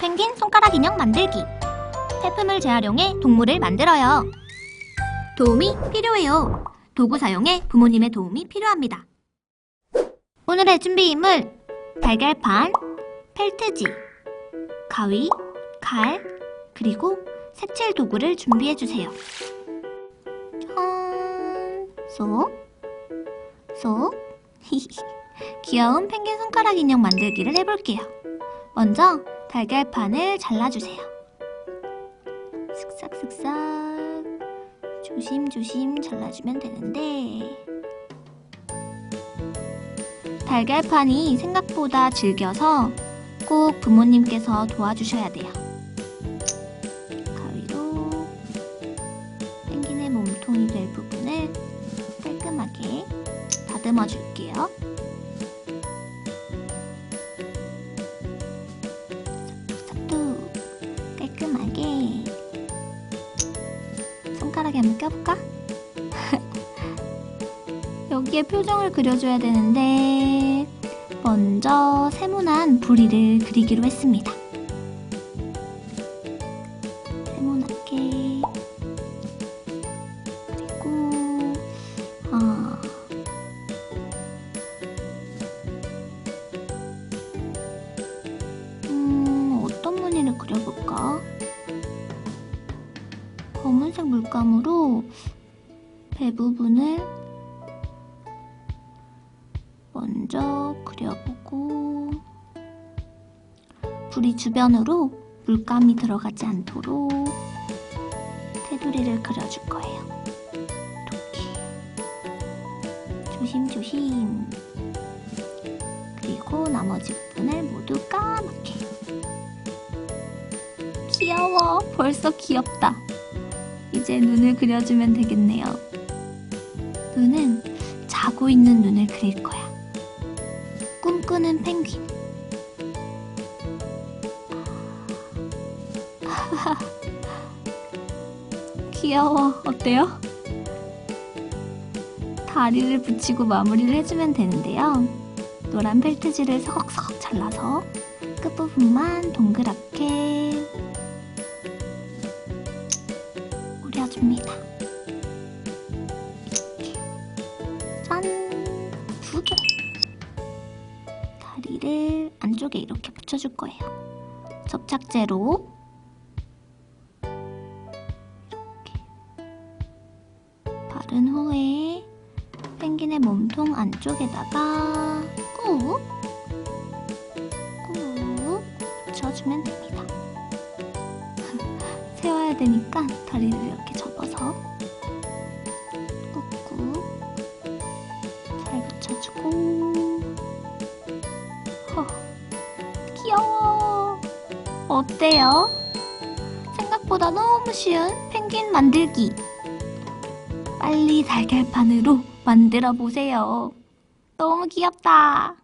펭귄 손가락 인형 만들기 폐품을 재활용해 동물을 만들어요. 도움이 필요해요. 도구 사용에 부모님의 도움이 필요합니다. 오늘의 준비 인물 달걀판, 펠트지, 가위, 칼, 그리고 색칠 도구를 준비해 주세요. 짠, 쏙, 쏙. 귀여운 펭귄 손가락 인형 만들기를 해볼게요. 먼저 달걀판을 잘라주세요. 슥싹슥싹 조심조심 잘라주면 되는데 달걀판이 생각보다 질겨서 꼭 부모님께서 도와주셔야 돼요. 가위로 펭귄의 몸통이 될 부분을 깔끔하게 다듬어 줄게요. 손가락에 한번 껴볼까? 여기에 표정을 그려줘야 되는데 먼저 세모난 부리를 그리기로 했습니다. 세모나게 그리고 아 음, 어떤 무늬를 그려볼까? 검은색 물감으로 배 부분을 먼저 그려보고 부리 주변으로 물감이 들어가지 않도록 테두리를 그려줄 거예요. 이렇게. 조심조심. 그리고 나머지 부분을 모두 까맣게. 귀여워. 벌써 귀엽다 이제 눈을 그려주면 되겠네요. 눈은 자고 있는 눈을 그릴 거야. 꿈꾸는 펭귄. 귀여워. 어때요? 다리를 붙이고 마무리를 해주면 되는데요. 노란 펠트지를 서걱서걱 잘라서 끝부분만 동그랗게 오려줍니다. 이렇게 짠! 두 개! 다리를 안쪽에 이렇게 붙여줄 거예요. 접착제로 이렇게 바른 후에 펭귄의 몸통 안쪽에다가 꾹! 꾹! 붙여주면 됩니다. 세워야 되니까 다리를 이렇게 접어서 꾹꾹 잘 붙여주고. 허, 귀여워. 어때요? 생각보다 너무 쉬운 펭귄 만들기. 빨리 달걀판으로 만들어 보세요. 너무 귀엽다